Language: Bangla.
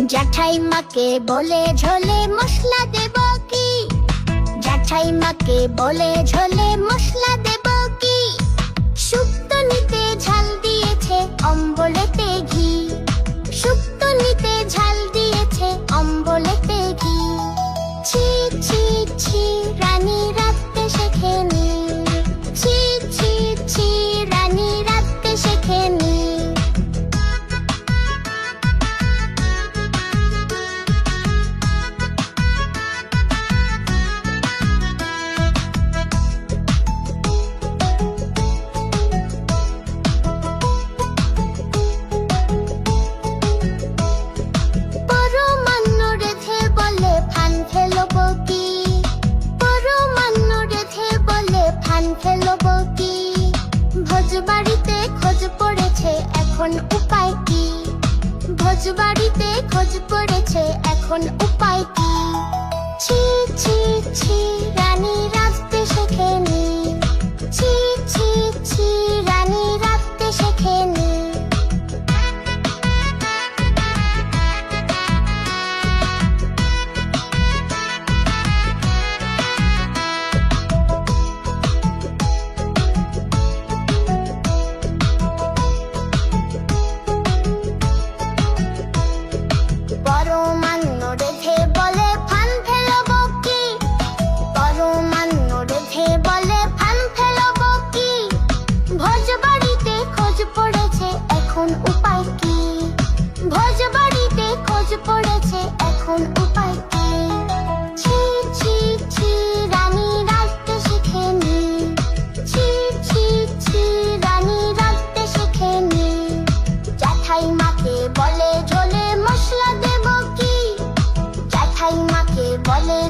জ্যাঠাই মাকে বলে ঝোলে মশলা দেব কি? জ্যাঠাই মাকে বলে ঝোলে মশলা দেব ফেলব কি? পরমান্ন রেধে বলে ফান ফেলব কি? ভোজবাড়িতে খোঁজ পড়েছে, এখন উপায় কি? ভোজবাড়িতে খোঁজ পড়েছে, এখন উপায় কি? এখন উপায় কি? ভোজবাড়িতে খোঁজ পড়েছে, এখন উপায় কি? ছি ছি ছি ছি ছি রাখতে শিখেনি। জ্যাঠাই মাকে বলে ঝোলে মশলা দেব কি? বলে